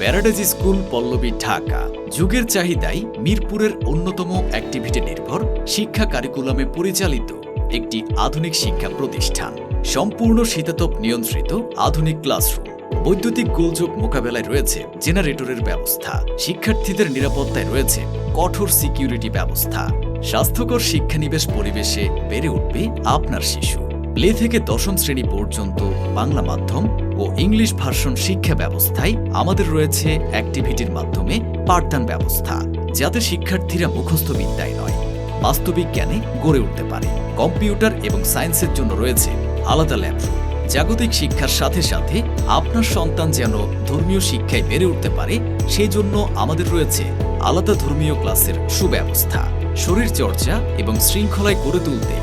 Paradise school Pallavi Dhaka. যুগের চাহিদাই মিরপুরের অন্যতম অ্যাক্টিভিটি নির্ভর শিক্ষা কারিকুলামে পরিচালিত একটি আধুনিক শিক্ষা প্রতিষ্ঠান। সম্পূর্ণ শীতাতপ নিয়ন্ত্রিত আধুনিক ক্লাসরুম। বৈদ্যুতিক গোলযোগ মোকাবেলায় রয়েছে জেনারেটরের ব্যবস্থা। শিক্ষার্থীদের নিরাপত্তায় রয়েছে কঠোর সিকিউরিটি ব্যবস্থা। স্বাস্থ্যকর শিক্ষানিবেশ পরিবেশে বেড়ে উঠবে আপনার শিশু। প্লে থেকে দশম শ্রেণি পর্যন্ত বাংলা মাধ্যম ও ইংলিশ ভার্সন শিক্ষা ব্যবস্থায় আমাদের রয়েছে অ্যাক্টিভিটির মাধ্যমে পাঠদান ব্যবস্থা, যাতে শিক্ষার্থীরা মুখস্থ বিদ্যায় নয়, বাস্তবিক জ্ঞানে গড়ে উঠতে পারে। কম্পিউটার এবং সায়েন্সের জন্য রয়েছে আলাদা ল্যাবরুম। জাগতিক শিক্ষার সাথে সাথে আপনার সন্তান যেন ধর্মীয় শিক্ষায় বেড়ে উঠতে পারে সেই জন্য আমাদের রয়েছে আলাদা ধর্মীয় ক্লাসের সুব্যবস্থা। শরীর চর্চা এবং শৃঙ্খলায় গড়ে তুলতে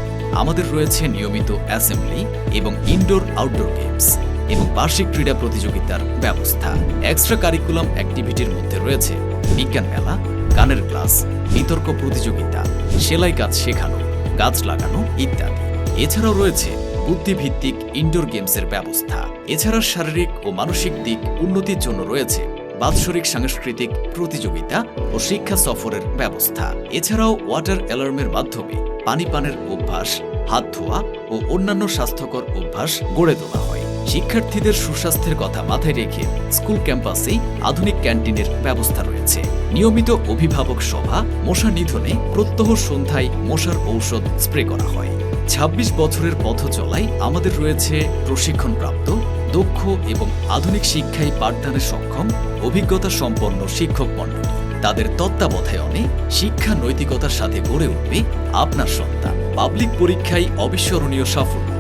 আমাদের রয়েছে নিয়মিত অ্যাসেম্বলি এবং ইনডোর আউটডোর গেমস। এবং বার্ষিক ক্রীড়া প্রতিযোগিতার ব্যবস্থা। এক্সট্রা কারিকুলাম অ্যাক্টিভিটির মধ্যে রয়েছে বিজ্ঞান মেলা, গানের ক্লাস, বিতর্ক প্রতিযোগিতা, সেলাই কাজ শেখানো, গাছ লাগানো ইত্যাদি। এছাড়াও রয়েছে বুদ্ধিভিত্তিক ইনডোর গেমসের ব্যবস্থা। এছাড়া শারীরিক ও মানসিক দিক উন্নতির জন্য রয়েছে বাৎসরিক সাংস্কৃতিক প্রতিযোগিতা ও শিক্ষা সফরের ব্যবস্থা। এছাড়াও ওয়াটার অ্যালার্মের মাধ্যমে পানি পানের অভ্যাস, হাত ধোয়া ও অন্যান্য স্বাস্থ্যকর অভ্যাস গড়ে তোলা হয়। শিক্ষার্থীদের সুস্বাস্থ্যের কথা মাথায় রেখে স্কুল ক্যাম্পাসেই আধুনিক ক্যান্টিনের ব্যবস্থা রয়েছে। নিয়মিত অভিভাবক সভা, মশা নিধনে, প্রত্যহ সন্ধ্যায় মশার ঔষধ স্প্রে করা হয়। ২৬ বছরের পথ চলায় আমাদের রয়েছে প্রশিক্ষণপ্রাপ্ত, দক্ষ এবং আধুনিক শিক্ষায় পাঠদানে সক্ষম, অভিজ্ঞতা সম্পন্ন শিক্ষক মণ্ডলী। তাদের তত্ত্বাবধায়নে শিক্ষা নৈতিকতার সাথে গড়ে উঠবে আপনার সন্তান। পাবলিক পরীক্ষায় অবিস্মরণীয় সাফল্য।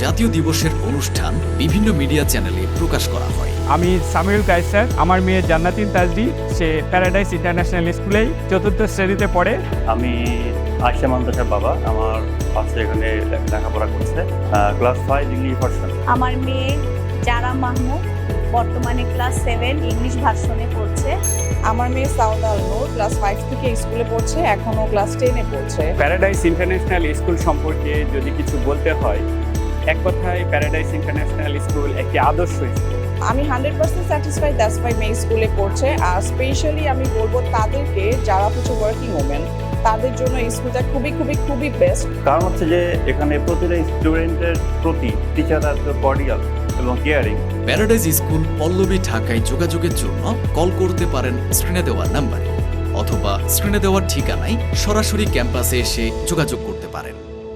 জাতীয় দিবসের অনুষ্ঠান বিভিন্ন মিডিয়া চ্যানেলে প্রকাশ করা হয়। আমি সামিউল কাইসার আমার মেয়ে জান্নাতিন তাজরি সে প্যারাডাইস ইন্টারন্যাশনাল স্কুলেই চতুর্থ শ্রেণীতে পড়ে। আমি আয়সা মান্দাসার বাবা আমার পাশে এখানে লেখাপড়া করছে ক্লাস ফাইভ ইংলিশ ভার্সন আমার মেয়ে জারা মাহমুদ বর্তমানে ক্লাস সেভেন ইংলিশ ভার্সনে পড়ছে। আমার মেয়ে সাউদ আলনুর ক্লাস ফাইভ থেকে স্কুলে পড়ছে এখনও ক্লাস টেনে পড়ছে। প্যারাডাইস ইন্টারন্যাশনাল স্কুল সম্পর্কে যদি কিছু বলতে হয় এক কথায় প্যারাডাইস ইন্টারন্যাশনাল স্কুল একটি আদর্শ স্কুল আমি hundred percent satisfied that's why মেয়ে স্কুলে পড়ছে। আর স্পেশালি আমি বলব তাদেরকে যারা হচ্ছে ওয়ার্কিং ওমেন তাদের জন্য এই স্কুলটা খুবই খুবই খুবই বেস্ট কারণ হচ্ছে যে এখানে প্রতিটা স্টুডেন্টের প্রতি টিচাররা এত কর্ডিয়াল এবং কেয়ারিং প্যারাডাইজ স্কুল পল্লবী ঢাকায় যোগাযোগের জন্য কল করতে পারেন স্ক্রিনে দেওয়া নাম্বারে অথবা স্ক্রিনে দেওয়ার ঠিকানায় সরাসরি ক্যাম্পাসে এসে যোগাযোগ করতে পারেন।